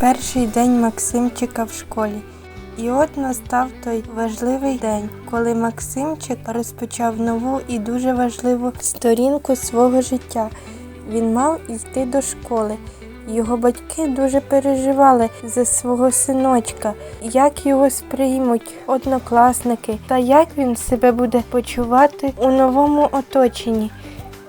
Перший день Максимчика в школі. І от настав той важливий день, коли Максимчик розпочав нову і дуже важливу сторінку свого життя. Він мав йти до школи. Його батьки дуже переживали за свого синочка, як його сприймуть однокласники та як він себе буде почувати у новому оточенні.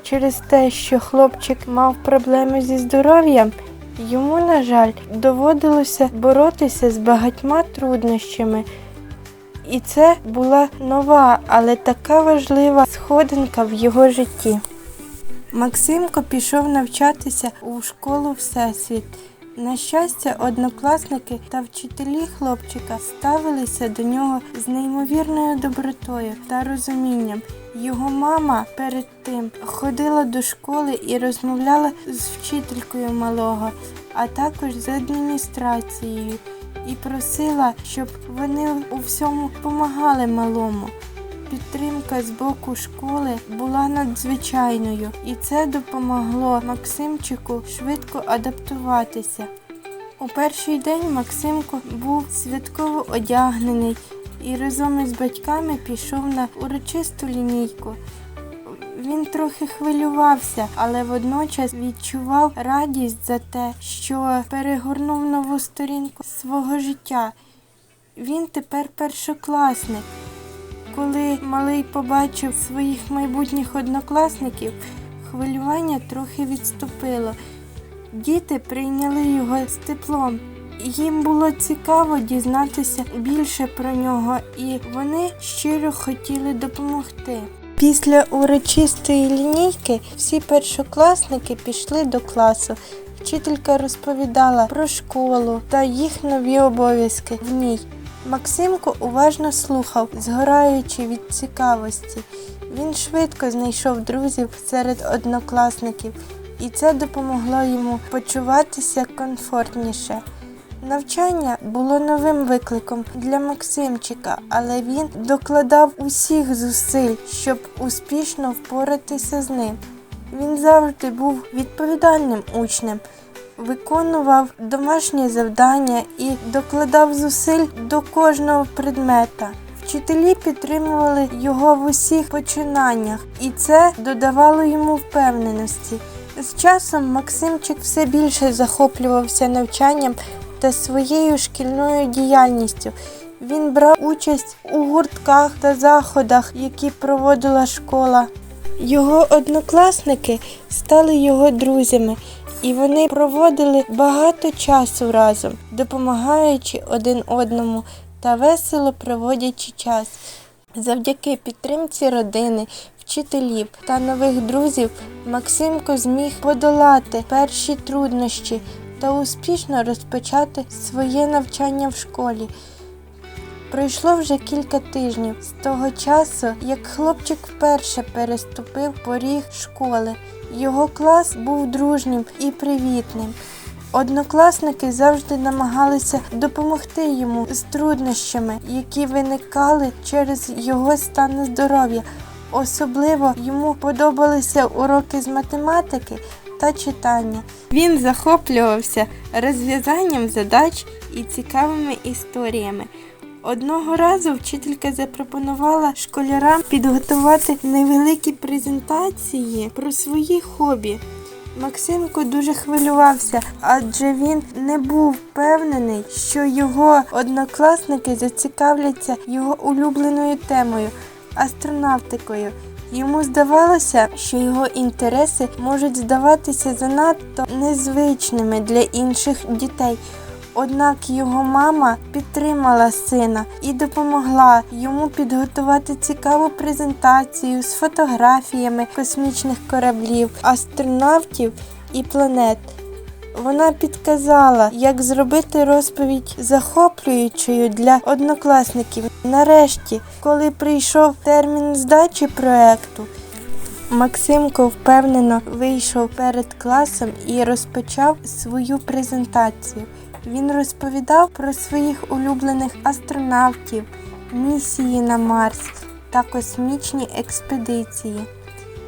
Через те, що хлопчик мав проблеми зі здоров'ям, йому, на жаль, доводилося боротися з багатьма труднощами. І це була нова, але така важлива сходинка в його житті. Максимко пішов навчатися у школу Всесвіт. На щастя, однокласники та вчителі хлопчика ставилися до нього з неймовірною добротою та розумінням. Його мама перед тим ходила до школи і розмовляла з вчителькою малого, а також з адміністрацією, і просила, щоб вони у всьому допомагали малому. Підтримка з боку школи була надзвичайною, і це допомогло Максимчику швидко адаптуватися. У перший день Максимко був святково одягнений і разом із батьками пішов на урочисту лінійку. Він трохи хвилювався, але водночас відчував радість за те, що перегорнув нову сторінку свого життя. Він тепер першокласник. Коли малий побачив своїх майбутніх однокласників, хвилювання трохи відступило. Діти прийняли його з теплом. Їм було цікаво дізнатися більше про нього, і вони щиро хотіли допомогти. Після урочистої лінійки всі першокласники пішли до класу. Вчителька розповідала про школу та їх нові обов'язки в ній. Максимко уважно слухав, згораючи від цікавості. Він швидко знайшов друзів серед однокласників, і це допомогло йому почуватися комфортніше. Навчання було новим викликом для Максимчика, але він докладав усіх зусиль, щоб успішно впоратися з ним. Він завжди був відповідальним учнем, виконував домашні завдання і докладав зусиль до кожного предмета. Вчителі підтримували його в усіх починаннях, і це додавало йому впевненості. З часом Максимчик все більше захоплювався навчанням та своєю шкільною діяльністю. Він брав участь у гуртках та заходах, які проводила школа. Його однокласники стали його друзями, і вони проводили багато часу разом, допомагаючи один одному та весело проводячи час. Завдяки підтримці родини, вчителів та нових друзів Максимко зміг подолати перші труднощі та успішно розпочати своє навчання в школі. Пройшло вже кілька тижнів з того часу, як хлопчик вперше переступив поріг школи. Його клас був дружнім і привітним. Однокласники завжди намагалися допомогти йому з труднощами, які виникали через його стан здоров'я. Особливо йому подобалися уроки з математики та читання. Він захоплювався розв'язанням задач і цікавими історіями. Одного разу вчителька запропонувала школярам підготувати невеликі презентації про свої хобі. Максимко дуже хвилювався, адже він не був впевнений, що його однокласники зацікавляться його улюбленою темою астронавтикою. Йому здавалося, що його інтереси можуть здаватися занадто незвичними для інших дітей. Однак його мама підтримала сина і допомогла йому підготувати цікаву презентацію з фотографіями космічних кораблів, астронавтів і планет. Вона підказала, як зробити розповідь захоплюючою для однокласників. Нарешті, коли прийшов термін здачі проекту, Максимко впевнено вийшов перед класом і розпочав свою презентацію. Він розповідав про своїх улюблених астронавтів, місії на Марс та космічні експедиції.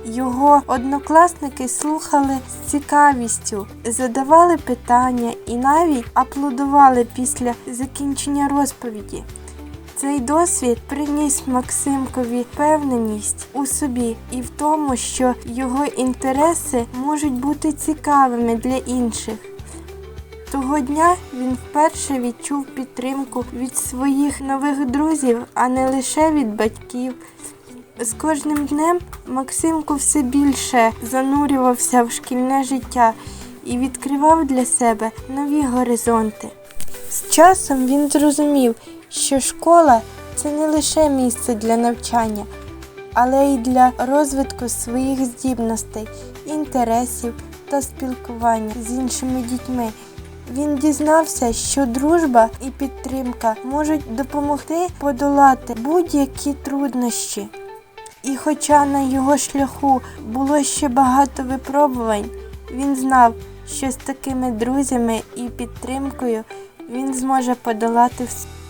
Його однокласники слухали з цікавістю, задавали питання і навіть аплодували після закінчення розповіді. Цей досвід приніс Максимкові впевненість у собі і в тому, що його інтереси можуть бути цікавими для інших. Того дня він вперше відчув підтримку від своїх нових друзів, а не лише від батьків. З кожним днем Максимко все більше занурювався в шкільне життя і відкривав для себе нові горизонти. З часом він зрозумів, що школа це не лише місце для навчання, але й для розвитку своїх здібностей, інтересів та спілкування з іншими дітьми. Він дізнався, що дружба і підтримка можуть допомогти подолати будь-які труднощі. І хоча на його шляху було ще багато випробувань, він знав, що з такими друзями і підтримкою він зможе подолати все.